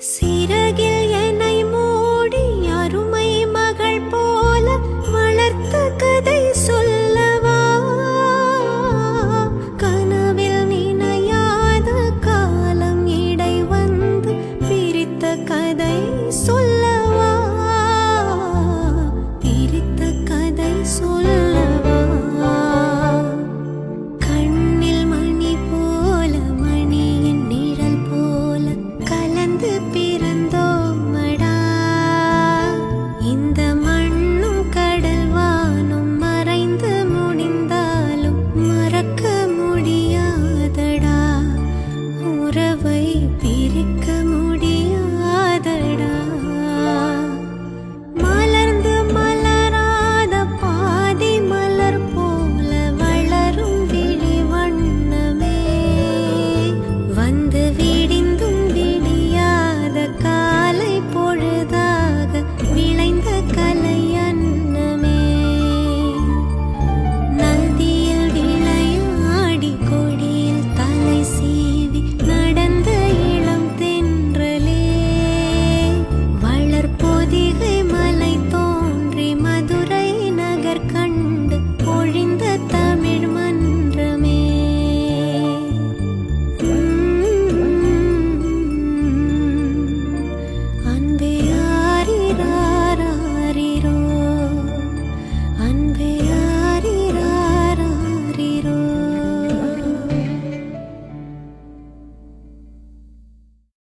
சிறகில் என்னை மூடி அருமை மகள் போல வளர்த்த கதை சொல்லவா? கனவில் நினையாத காலம் இடை வந்து பிரித்த கதை சொல்ல பறவை